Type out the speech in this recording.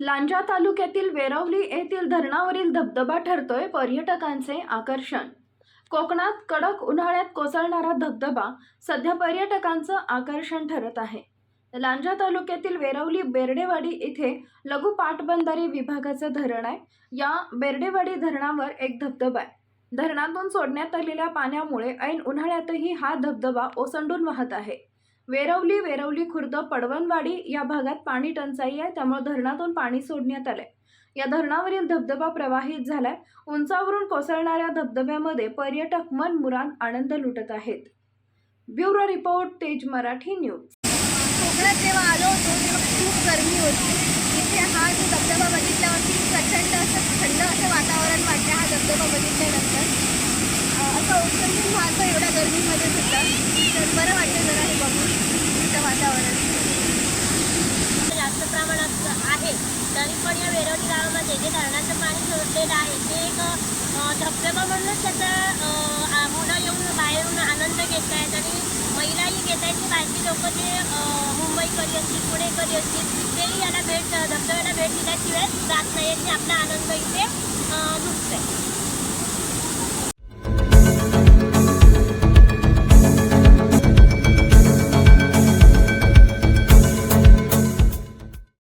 लांजा तालुक्यातील वेरवली येथील धरणावरील धबधबा ठरतोय पर्यटकांचे आकर्षण. कोकणात कडक उन्हाळ्यात कोसळणारा धबधबा सध्या पर्यटकांचं आकर्षण ठरत आहे. लांजा तालुक्यातील वेरवली बेर्डेवाडी इथे लघु पाटबंधारे विभागाचं धरण आहे. या बेर्डेवाडी धरणावर एक धबधबा आहे. धरणातून सोडण्यात आलेल्या पाण्यामुळे ऐन उन्हाळ्यातही हा धबधबा ओसंडून वाहत आहे. वेरवली वेरवली खुर्द पडवणवाडी या भागात पाणी टंचाई आहे त्यामुळे धरणातून पाणी सोडण्यात आलंय. या धरणावरील धबधबा प्रवाहित झालाय. उंचावरून कोसळणाऱ्या धबधब्यामध्ये पर्यटक मन मुरान आनंद लुटत आहेत. ब्युरो रिपोर्ट तेज मराठी न्यूज. कोकणात जेव्हा आलो होतो तेव्हा खूप गरमी होती. इथे हा जो धबधबा बघितल्यावरती प्रचंड असं थंड असं वातावरण वाटतं हा धबधबा बघितल्यानंतर. असं ओसंडून वाहतं एवढ्या गरमीमध्ये सुद्धा तर बरं वाटतं जरा हे बघून इथं वातावरण जास्त प्रमाणात आहे. तरी पण या वेरवली गावामध्ये जे धरणाचं पाणी सोडलेलं आहे ते एक धबधबा म्हणूनच त्याचा मुलं येऊन बाहेरून आनंद घेत आहेत आणि महिलाही घेत आहेत की बाकी लोक जे अ, मुंबईकरी असतील पुणेकरी असतील तेही याला भेट धबधब्याला भेट दिल्याशिवाय जात नाही आपला आनंद इथे